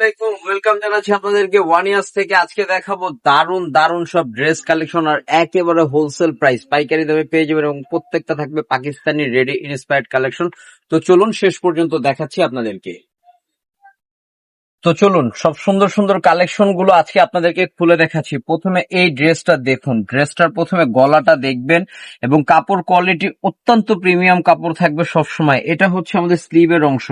Welcome জানাচ্ছি আপনাদেরকে one years থেকে। আজকে দেখাবো দারুণ দারুণ সব ড্রেস কালেকশন আর একেবারে হোলসেল প্রাইস পাইকারি দামে পেয়ে যাবেন এবং প্রত্যেকটা থাকবে পাকিস্তানি রেডি ইন্সপায়ার্ড কালেকশন তো চলুন, শেষ পর্যন্ত দেখাচ্ছি আপনাদেরকে। তো চলুন, সব সুন্দর সুন্দর কালেকশনগুলো আজকে আপনাদেরকে খুলে দেখাচ্ছি। প্রথমে এই ড্রেসটা দেখুন। ড্রেসটার প্রথমে গলাটা দেখবেন এবং কাপড় কোয়ালিটি অত্যন্ত প্রিমিয়াম কাপড় থাকবে সব সময় এটা হচ্ছে আমাদের স্লিভের অংশ।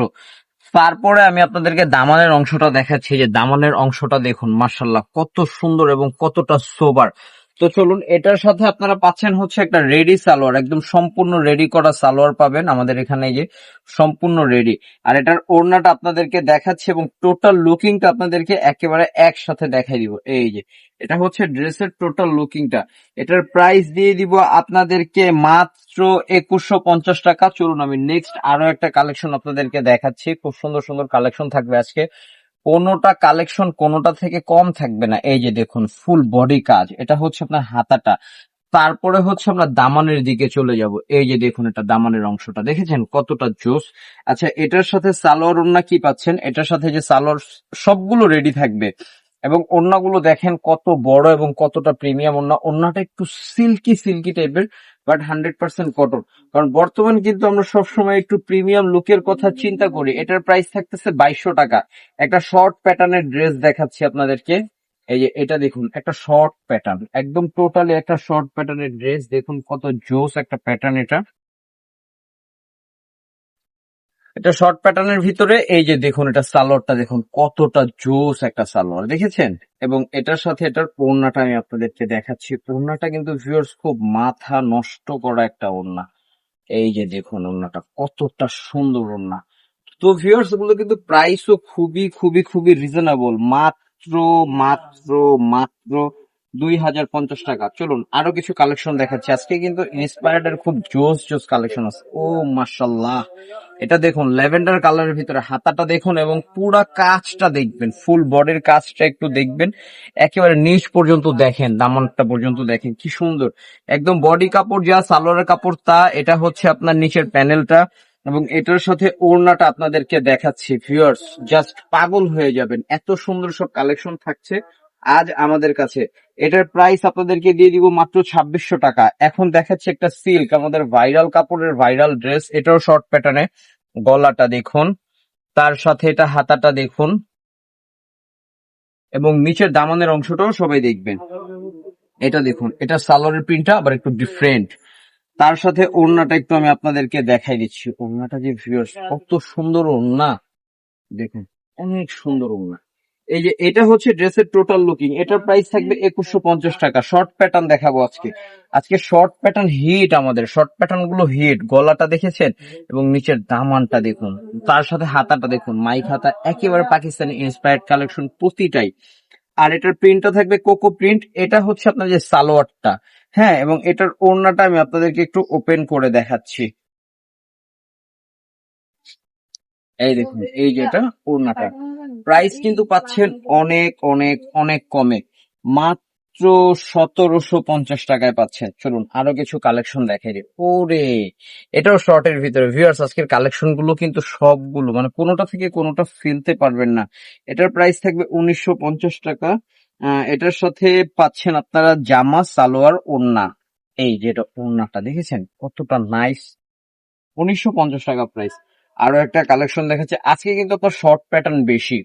তারপরে আমি আপনাদেরকে দামানের অংশটা দেখাচ্ছি। যে দামানের অংশটা দেখুন মার্শাল্লাহ কত সুন্দর এবং কতটা সোবার। তো চলুন, এটার সাথে আপনারা পাচ্ছেন হচ্ছে একটা রেডি সালোয়ার, একদম সম্পূর্ণ রেডি করা সালোয়ার পাবেন আমাদের এখানে যে সম্পূর্ণ রেডি আর এটার ওড়নাটা আপনাদেরকে দেখাচ্ছি এবং টোটাল লুকিংটা আপনাদেরকে একেবারে একসাথে দেখাই দিব। এই যে, এটা হচ্ছে ড্রেসের টোটাল লুকিংটা এটার প্রাইস দিয়ে দিব আপনাদেরকে মাত্র একুশশো পঞ্চাশ টাকা। চলুন, আমি নেক্সট আরও একটা কালেকশন আপনাদেরকে দেখাচ্ছি। খুব সুন্দর সুন্দর কালেকশন থাকবে আজকে। কোনোটা কালেকশন কোনোটা থেকে কম থাকবে না। এই যে দেখুন ফুল বডি কাজ, এটা হচ্ছে আপনার হাতাটা। তারপরে হচ্ছে আমরা দামানের দিকে চলে যাব। এই যে দেখুন, এটা দামানের অংশটা। দেখেছেন কতটা জোস? আচ্ছা এটার সাথে সালোয়ার কি পাচ্ছেন? এটার সাথে যে সালোয়ার, সবগুলো রেডি থাকবে। এবং ওড়নাগুলো দেখেন কত বড় এবং কতটা প্রিমিয়াম ওড়না ওড়নাটা একটু সিল্কি সিল্কি টাইপের বাট হান্ড্রেড পার্সেন্ট কটন কারণ বর্তমানে কিন্তু আমরা সবসময় একটু প্রিমিয়াম লুকের কথা চিন্তা করি। এটার প্রাইস থাকতেছে বাইশশো টাকা। একটা শর্ট প্যাটার্নের ড্রেস দেখাচ্ছি আপনাদেরকে। এই যে এটা দেখুন, একটা শর্ট প্যাটার্ন একদম টোটালি একটা শর্ট প্যাটার্নের ড্রেস দেখুন কত জোস একটা প্যাটার্ন এটা। এটা শর্ট প্যাটার্নের ভিতরে, এই যে দেখুন, এটা সালোয়ারটা দেখুন, কতটা জোস একটা সালোয়ার, দেখেছেন? এবং এটার সাথে এটার ওড়নাটা আমি আপনাদেরকে দেখাচ্ছি। ওড়নাটা কিন্তু ভিউয়ার্স খুব মাথা নষ্ট করা একটা ওড়না। এই যে দেখুন, ওড়নাটা কতটা সুন্দর ওড়না। তো ভিউয়ার্সগুলো কিন্তু প্রাইসও খুবই খুবই খুবই রিজনেবল মাত্র মাত্র মাত্র দুই হাজার পঞ্চাশ টাকা। চলুন, আরও কিছু কালেকশন দেখাচ্ছি। আজকে কিন্তু ইন্সপায়ার্ড এর খুব জোস জোস কালেকশন আছে। ও মাশাল্লাহ এটা দেখুন, ল্যাভেন্ডার কালারের ভিতরে হাতাটা দেখুন এবং পুরা কাজটা দেখবেন। ফুল বডির কাজটা একটু দেখবেন। একেবারে নিচ পর্যন্ত দেখেন, দামানটা পর্যন্ত দেখেন। কি সুন্দর। একদম বডি কাপড় যা সালোয়ারের কাপড় তা, এটা হচ্ছে আপনার নিচের প্যানেলটা এবং এটার সাথে ওড়নাটা আপনাদেরকে দেখাচ্ছি। ভিউয়ার্স জাস্ট পাগল হয়ে যাবেন। এত সুন্দর সব কালেকশন থাকছে আজ আমাদের কাছে। এটার প্রাইস আপনাদেরকে দিয়ে দিব মাত্র ছাব্বিশশো টাকা। এখন দেখাচ্ছি একটা সিল্ক আমাদের ভাইরাল কাপড়ের ভাইরাল ড্রেস এটাও শর্ট প্যাটার্নে গলাটা দেখুন, তার সাথে এটা হাতাটা দেখুন, এবং নিচের দামানের অংশটাও সবাই দেখবেন। এটা দেখুন, এটা সালোয়ারের প্রিন্টটা আবার একটু ডিফারেন্ট তার সাথে ওড়নাটা একটু আমি আপনাদেরকে দেখাই দিচ্ছি। ওড়নাটা যে ভিউয়ার্স কত সুন্দর ওড়না। দেখুন, অনেক সুন্দর ওড়না। এই যে এটা হচ্ছে ড্রেসের টোটাল লুকিং এটার প্রাইস থাকবে একুশশো পঞ্চাশ টাকা। শর্ট প্যাটার্ন দেখাবো আজকে। আজকে শর্ট প্যাটার্ন হিট আমাদের। শর্ট প্যাটার্নগুলো হিট গলাটা দেখেছেন? এবং নিচের দামানটা দেখুন। তার সাথে হাতাটা দেখুন। মাইক, হাতা, একেবারে পাকিস্তানি ইন্সপায়ার্ড কালেকশন প্রতিটাই। আর এটার প্রিন্টটা থাকবে কোকো প্রিন্ট এটা হচ্ছে আপনার যে সালোয়ারটা। হ্যাঁ এবং এটার ওড়নাটা আমি আপনাদেরকে একটু ওপেন করে দেখাচ্ছি। এই দেখুন এই যেটা ওড়নাটা প্রাইস কিন্তু পাচ্ছেন অনেক অনেক অনেক কমে। মাত্র সতেরোশো পঞ্চাশ টাকায় পাচ্ছেন চলুন আরও কিছু কালেকশন দেখাই দিই। ওরে এটাও শর্টের ভিতরে। ভিউয়ার্স আজকের কালেকশনগুলো কিন্তু সবগুলো মানে কোনোটা থেকে কোনোটা ফেলতে পারবেন না। এটার প্রাইস থাকবে উনিশশো পঞ্চাশ টাকা। আহ, এটার সাথে পাচ্ছেন আপনারা জামা সালোয়ার ওড়না। এই যেটা ওড়নাটা দেখেছেন? কতটা নাইস উনিশশো পঞ্চাশ টাকা প্রাইস আরও একটা কালেকশন দেখাচ্ছে। আজকে কিন্তু আপনার শর্ট প্যাটার্ন বেশি।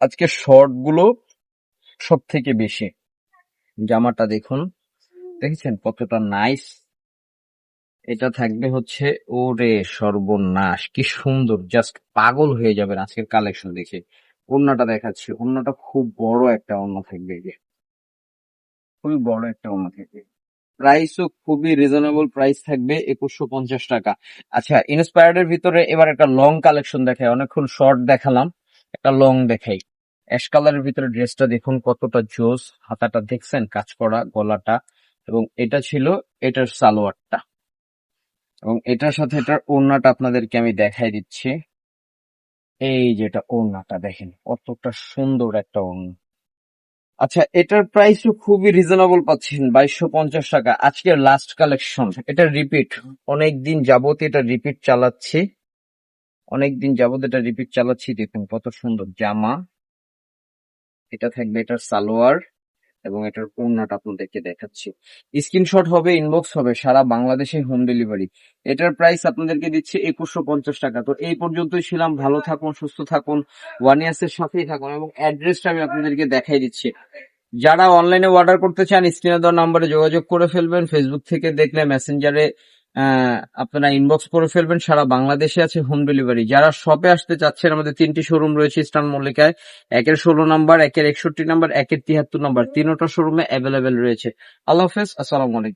আজকে শর্টগুলো সব থেকে বেশি। জামাটা দেখুন। দেখেছেন কতটা নাইস এটা থাকবে হচ্ছে, ওরে সর্বনাশ, কি সুন্দর জাস্ট পাগল হয়ে যাবেন আজকের কালেকশন দেখে। অন্যটা দেখাচ্ছি অন্যটা খুব বড় একটা অন্য থাকবে খুবই বড় একটা অন্য থাকবে। প্রাইসও খুবই রিজনেবল প্রাইস থাকবে একুশশো পঞ্চাশ টাকা। আচ্ছা ইন্সপায়ার্ড এর ভিতরে এবার একটা লং কালেকশন দেখাই। অনেকক্ষণ শর্ট দেখালাম, একটা লং দেখাই। অ্যাশ কালারের ভিতরে ড্রেসটা দেখুন, কতটা জোস। হাতাটা দেখছেন, কাজ করা, গলাটা। এবং এটা ছিল এটার সালোয়ারটা। এবং এটার সাথে এটার ওড়নাটা আপনাদেরকে আমি দেখাই দিচ্ছি। এই যেটা ওড়নাটা, দেখেন, কতটা সুন্দর একটা ওড়না। আচ্ছা এটার প্রাইসও খুবই রিজনেবল পাচ্ছেন, বাইশশো পঞ্চাশ টাকা। আজকের লাস্ট কালেকশন এটা রিপিট অনেক দিন যাবত এটা রিপিট চালাচ্ছি। অনেক দিন যাবত এটা রিপিট চালাচ্ছি, দেখুন কত সুন্দর জামা। এটা থাকবে এটার সালোয়ার। এবং এটার পণ্যটা আপনাদেরকে দেখাচ্ছি। স্ক্রিনশট হবে ইনবক্স হবে, সারা বাংলাদেশে হোম ডেলিভারি এটার প্রাইস আপনাদেরকে দিচ্ছে একুশশো পঞ্চাশ টাকা। তো এই পর্যন্তই ছিলাম, ভালো থাকুন, সুস্থ থাকুন ওয়ান ইয়ার্সের সাথেই থাকুন এবং অ্যাড্রেসটা আমি আপনাদেরকে দেখাই দিচ্ছি। যারা অনলাইনে অর্ডার করতে চান স্ক্রিনে দেওয়ার নাম্বারে যোগাযোগ করে ফেলবেন। ফেসবুক থেকে দেখলে মেসেঞ্জারে আপনারা ইনবক্স করে ফেলবেন। সারা বাংলাদেশে আছে হোম ডেলিভারি যারা শপে আসতে চাচ্ছেন, আমাদের তিনটি শোরুম রয়েছে ইস্টার্ন মল্লিকায়। একের ষোলো নাম্বার একের একষট্টি নাম্বার একের তিয়াত্তর নাম্বার তিনোটা শোরুমে অ্যাভেলেবেল রয়েছে। আল্লাহ হাফেজ, আসসালামু আলাইকুম।